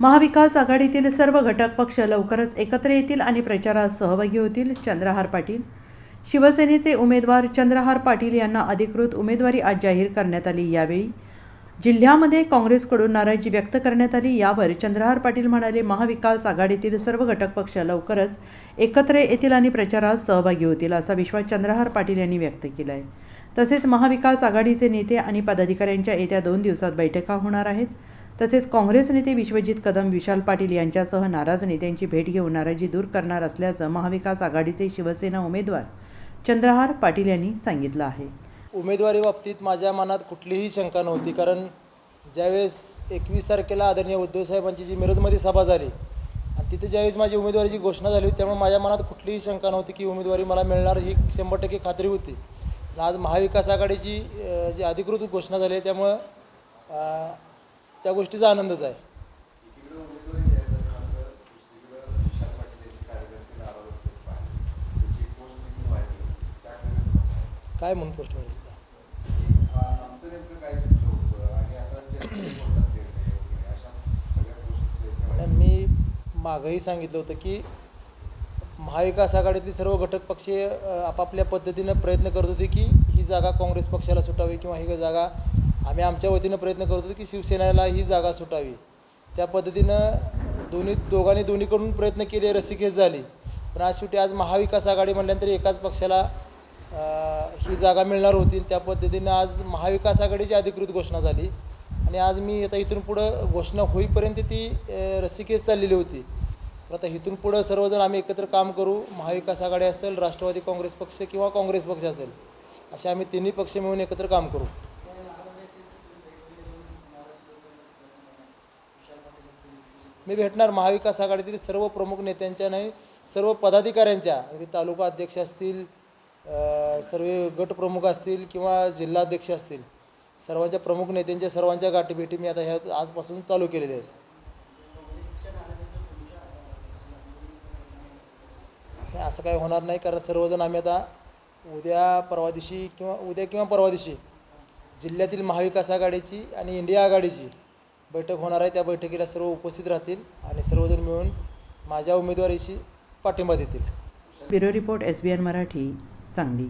महाविकास आघाडीतील सर्व घटक पक्ष लवकरच एकत्र येतील आणि प्रचारात सहभागी होतील. चंद्रहार पाटील. शिवसेनेचे उमेदवार चंद्रहार पाटील यांना अधिकृत उमेदवारी आज जाहीर करण्यात आली यावेळी. जिल्ह्यामध्ये काँग्रेसकडून नाराजी व्यक्त करण्यात आली. यावर चंद्रहार पाटील म्हणाले महाविकास आघाडीतील सर्व घटक पक्ष लवकरच एकत्र येतील आणि प्रचारात सहभागी होतील असा विश्वास चंद्रहार पाटील यांनी व्यक्त केला आहे तसेच महाविकास आघाडीचे नेते आणि पदाधिकाऱ्यांच्या येत्या दोन दिवसात बैठका होणार आहेत. तसेच काँग्रेस नेते विश्वजित कदम विशाल पाटील यांच्यासह नाराज नेत्यांची भेट घेऊन नाराजी दूर करणार असल्याचं महाविकास आघाडीचे शिवसेना उमेदवार चंद्रहार पाटील यांनी सांगितलं आहे. उमेदवारी बाबतीत माझ्या मनात कुठलीही शंका नव्हती कारण ज्यावेळेस एकवीस तारखेला आदरणीय उद्धव साहेबांची जी मिरजमध्ये सभा झाली आणि तिथे ज्यावेळेस माझी उमेदवारीची घोषणा झाली होती त्यामुळे माझ्या मनात कुठलीही शंका नव्हती की उमेदवारी मला मिळणार ही शंभर टक्के खात्री होती. आणि आज महाविकास आघाडीची जी अधिकृत घोषणा झाली आहे त्यामुळं त्या गोष्टीचा आनंदच आहे? काय म्हणून पोस्ट व्हायला मी मागंही सांगितलं होतं की महाविकास आघाडीतील सर्व घटक पक्ष आपापल्या पद्धतीनं प्रयत्न करत होते की ही जागा काँग्रेस पक्षाला सुटावी किंवा ही जागा आम्ही आमच्या वतीनं प्रयत्न करत होतो की शिवसेनेला ही जागा सुटावी. त्या पद्धतीनं दोन्ही दोघांनी दोन्हीकडून प्रयत्न केले रस्सीखेच झाली. पण आज शेवटी आज महाविकास आघाडी म्हटल्यानंतर एकाच पक्षाला ही जागा मिळणार होती. त्या पद्धतीनं आज महाविकास आघाडीची अधिकृत घोषणा झाली. आणि आज मी आता इथून पुढं घोषणा होईपर्यंत ती अ, रस्सीखेच चाललेली होती. तर आता इथून पुढं सर्वजण आम्ही एकत्र काम करू महाविकास आघाडी असेल राष्ट्रवादी काँग्रेस पक्ष किंवा काँग्रेस पक्ष असेल असे आम्ही तिन्ही पक्ष मिळून एकत्र काम करू. मी भेटणार महाविकास आघाडीतील सर्व प्रमुख नेत्यांच्या नाही सर्व पदाधिकाऱ्यांच्या. अगदी तालुका अध्यक्ष असतील सर्व गटप्रमुख असतील किंवा जिल्हाध्यक्ष असतील. सर्वांच्या प्रमुख नेत्यांच्या सर्वांच्या गाठीभेटी मी आता ह्या आजपासून चालू केलेल्या आहेत. असं काही होणार नाही कारण सर्वजण आम्ही आता उद्या परवा दिवशी किंवा उद्या किंवा परवा दिवशी जिल्ह्यातील महाविकास आघाडीची आणि इंडिया आघाडीची बैठक होणार आहे. त्या बैठकीला सर्व उपस्थित राहतील आणि सर्वजण मिळून माझ्या उमेदवारीशी पाठिंबा देतील. Bureau report S B N Marathi Sangli.